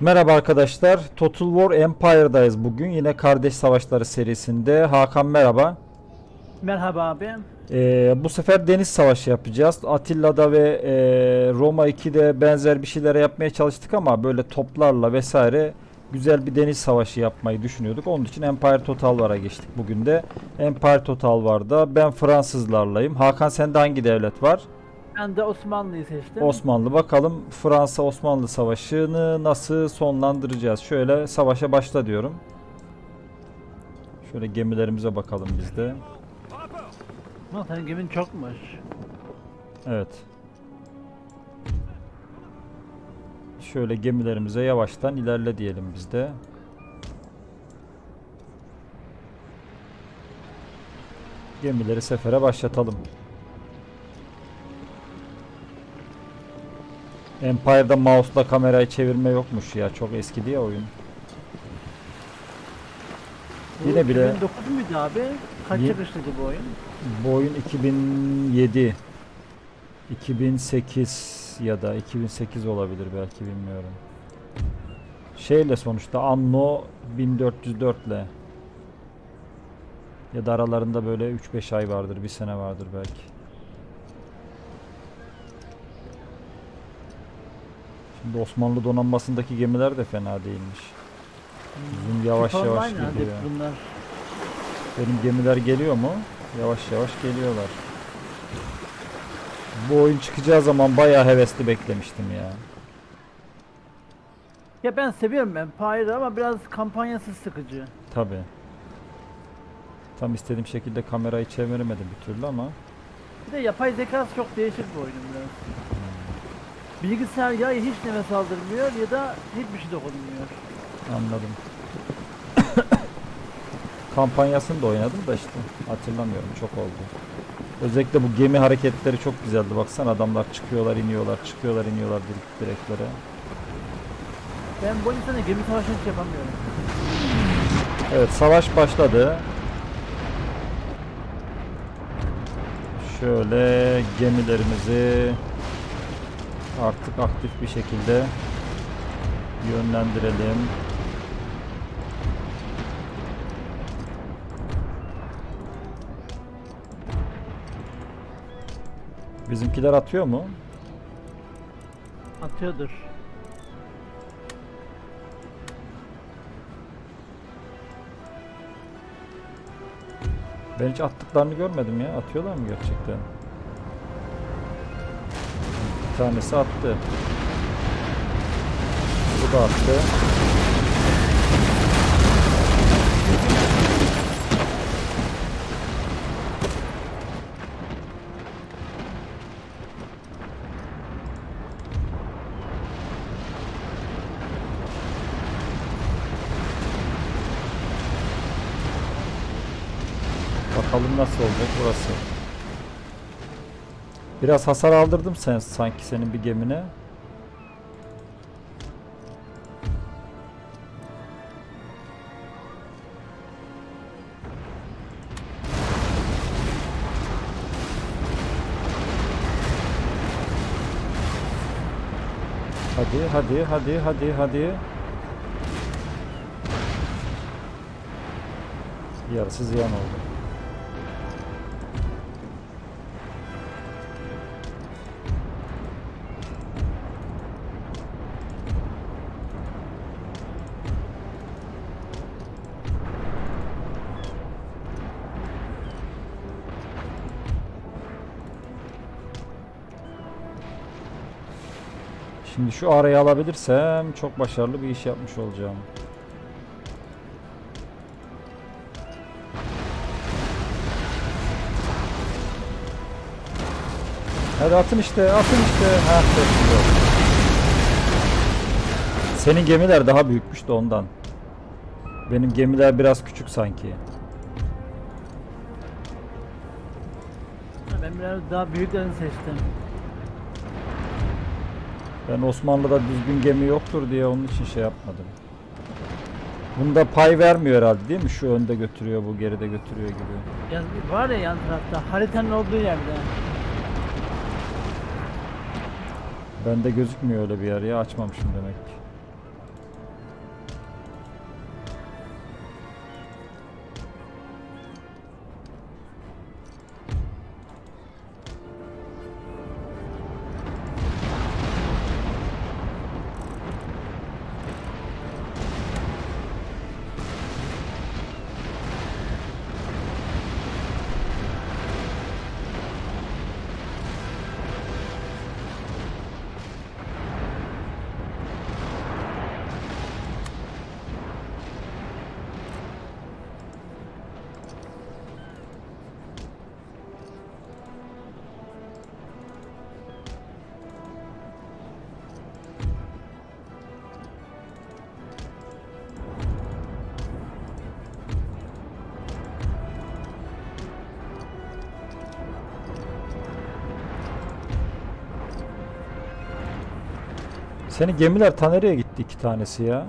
Merhaba arkadaşlar. Total War Empire'dayız bugün. Yine Kardeş Savaşları serisinde. Hakan merhaba. Merhaba abi. Ee, bu sefer deniz savaşı yapacağız. Atilla'da ve e, Roma 2'de benzer bir şeyler yapmaya çalıştık ama böyle toplarla vesaire güzel bir deniz savaşı yapmayı düşünüyorduk. Onun için Empire Total War'a geçtik bugün de. Empire Total War'da ben Fransızlarlayım. Hakan sende hangi devlet var? Ben de Osmanlı'yı seçtim. Osmanlı. Bakalım Fransa-Osmanlı savaşını nasıl sonlandıracağız? Şöyle savaşa başla diyorum. Şöyle gemilerimize bakalım biz de. Ama senin gemin çokmuş. Evet. Şöyle gemilerimize yavaştan ilerle diyelim biz de. Gemileri sefere başlatalım. Empire'da mouse'la kamerayı çevirme yokmuş ya. Çok eski diye oyun. Bu Yine bile- 2009 muydu abi? Kaç Ye- çıkışlıydı bu oyun? Bu oyun 2007, 2008 ya da 2008 olabilir belki bilmiyorum. Şeyle sonuçta Anno 1404 ile ya da aralarında böyle 3-5 ay vardır, bir sene vardır belki. Şimdi Osmanlı donanmasındaki gemiler de fena değilmiş. Bizim yavaş Tip yavaş online geliyor. bunlar. Benim gemiler geliyor mu? Yavaş yavaş geliyorlar. Bu oyun çıkacağı zaman bayağı hevesli beklemiştim ya. Ya ben seviyorum Empire'ı ama biraz kampanyası sıkıcı. Tabi. Tam istediğim şekilde kamerayı çeviremedim bir türlü ama. Bir de yapay zekası çok değişik bu oyunun biraz. Bilgisayar ya hiç nefes aldırmıyor ya da hiçbir şey dokunmuyor. Anladım. Kampanyasını da oynadım da işte hatırlamıyorum çok oldu. Özellikle bu gemi hareketleri çok güzeldi. Baksana adamlar çıkıyorlar, iniyorlar, çıkıyorlar, iniyorlar direkt direklere. Ben bu insana gemi savaşını hiç yapamıyorum. Evet savaş başladı. Şöyle gemilerimizi artık aktif bir şekilde yönlendirelim. Bizimkiler atıyor mu? Atıyordur. Ben hiç attıklarını görmedim ya. Atıyorlar mı gerçekten? Tanesi attı. Bu da attı. Bakalım nasıl olacak burası. Biraz hasar aldırdım sen sanki senin bir gemine. Hadi hadi hadi hadi hadi. Yarısı ziyan oldu. Şimdi şu arayı alabilirsem çok başarılı bir iş yapmış olacağım. Hadi atın işte, atın işte. Ha. Senin gemiler daha büyükmüş de ondan. Benim gemiler biraz küçük sanki. Ben biraz daha büyüklerini seçtim. Ben Osmanlı'da düzgün gemi yoktur diye onun için şey yapmadım. Bunda pay vermiyor herhalde değil mi? Şu önde götürüyor, bu geride götürüyor gibi. Ya var ya yan tarafta haritanın olduğu yerde. Bende gözükmüyor öyle bir yer ya açmamışım demek ki. Senin gemiler ta nereye gitti iki tanesi ya?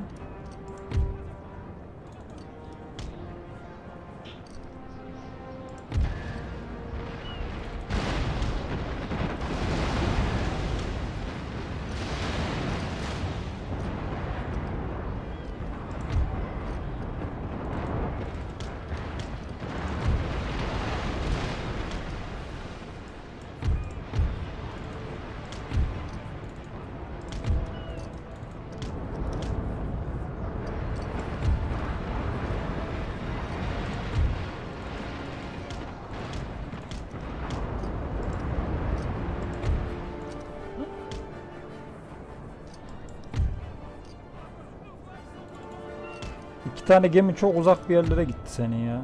Tane gemi çok uzak bir yerlere gitti senin ya.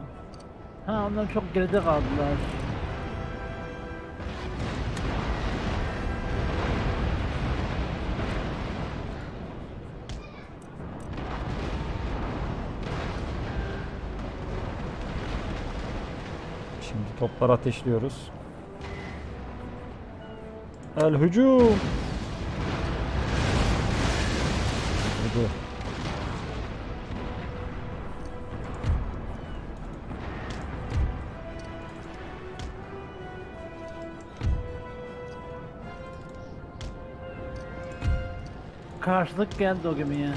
Ha onlar çok geride kaldılar. Şimdi toplar ateşliyoruz. El hücum. Karşılık geldi o gemiye.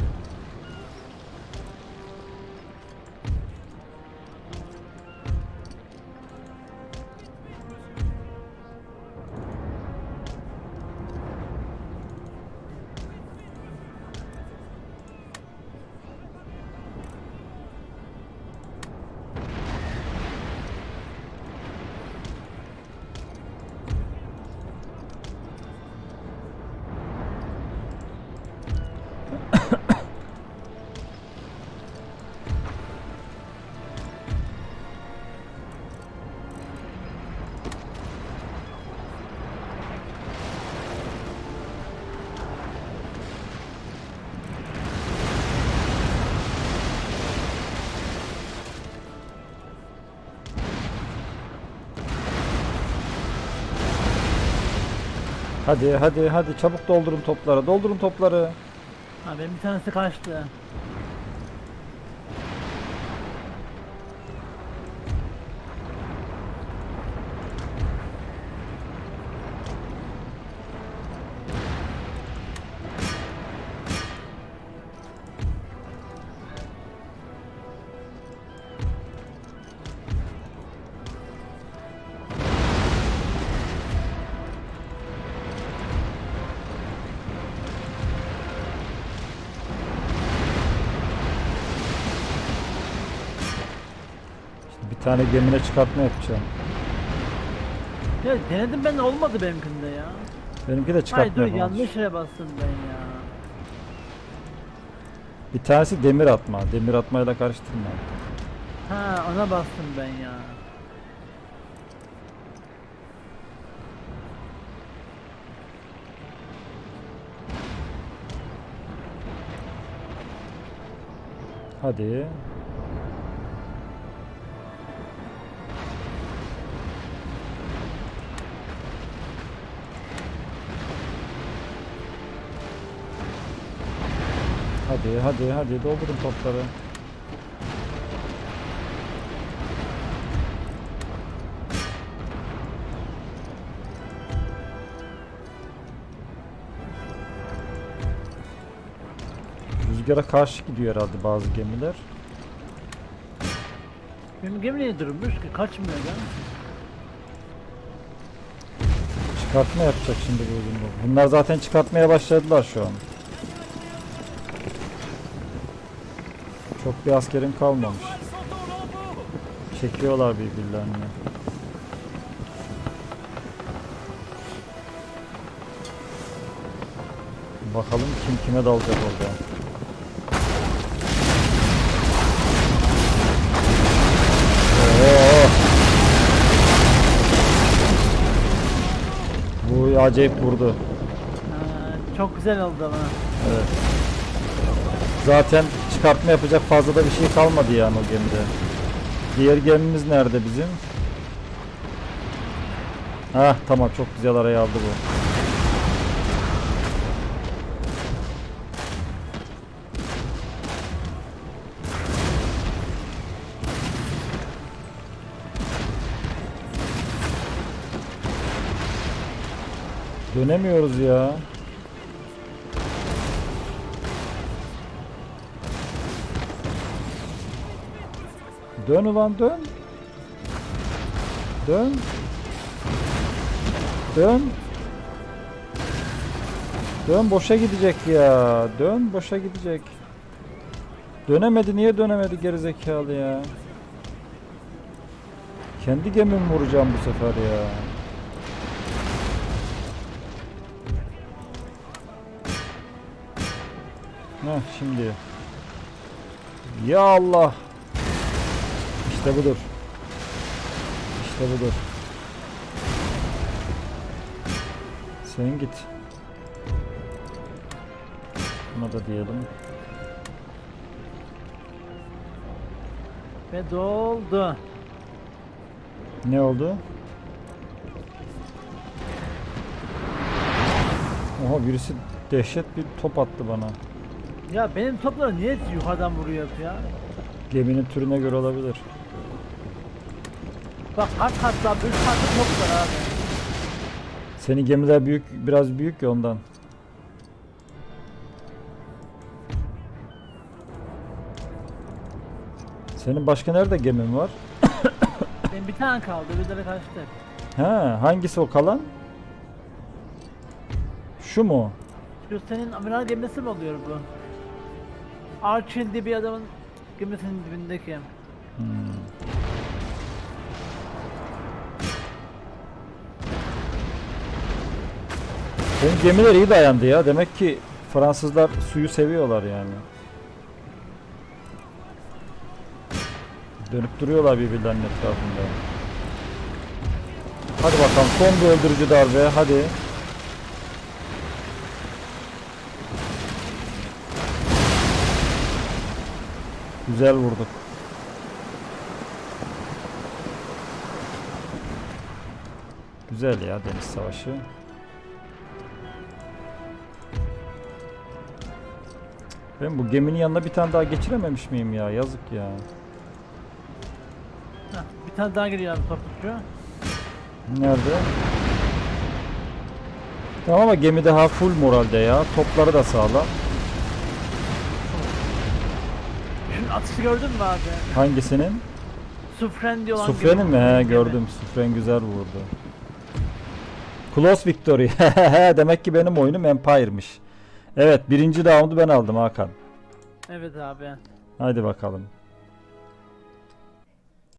Hadi hadi hadi çabuk doldurun topları. Doldurun topları. Ha bir tanesi kaçtı. Tane gemine çıkartma yapacağım. Ya denedim ben de olmadı benimkinde ya. Benimki de Hayır çıkartma dur yapamamış. yanlış yere bastım ben ya. Bir tanesi demir atma. Demir atmayla karıştırma. Ha ona bastım ben ya. Hadi. Hadi hadi hadi doldurun topları. Rüzgara karşı gidiyor herhalde bazı gemiler. Benim gemi niye durmuş ki kaçmıyor ya. Çıkartma yapacak şimdi bu. Bunlar zaten çıkartmaya başladılar şu an. Çok bir askerin kalmamış. Çekiyorlar birbirlerini. Bakalım kim kime dalacak orada. Oo. Bu acayip vurdu. Ha, çok güzel oldu ama. Evet. Zaten çıkartma yapacak fazla da bir şey kalmadı yani o gemide. Diğer gemimiz nerede bizim? Ha tamam çok güzel araya aldı bu. Dönemiyoruz ya. Dön ulan dön. Dön. Dön. Dön boşa gidecek ya. Dön boşa gidecek. Dönemedi niye dönemedi gerizekalı ya. Kendi gemimi vuracağım bu sefer ya. Heh şimdi. Ya Allah. İşte budur. İşte budur. Sen git. Buna da diyelim. Ve doldu. Ne oldu? Oha birisi dehşet bir top attı bana. Ya benim topları niye yukarıdan vuruyor ya? Geminin türüne göre olabilir. Bak kaç katla bir katlı top var abi. Senin gemiler büyük, biraz büyük ya ondan. Senin başka nerede gemin var? Benim bir tane kaldı öbürleri kaçtı. Ha, hangisi o kalan? Şu mu? Şu senin amiral gemisi mi oluyor bu? Archil diye bir adamın gemisinin dibindeki. Hmm. Benim gemiler iyi dayandı ya. Demek ki Fransızlar suyu seviyorlar yani. Dönüp duruyorlar birbirlerinin etrafında. Hadi bakalım son bir öldürücü darbe hadi. Güzel vurduk. Güzel ya deniz savaşı. Ben bu geminin yanına bir tane daha geçirememiş miyim ya? Yazık ya. Heh, bir tane daha geliyor abi topukçu. Nerede? Tamam ama gemi daha full moralde ya. Topları da sağlam. Şunun atışı gördün mü abi? Hangisinin? Sufren diye olan Sufren'in mi? He gördüm. Sufren güzel vurdu. Close victory. Demek ki benim oyunum Empire'mış. Evet birinci roundu ben aldım Hakan. Evet abi. Haydi bakalım.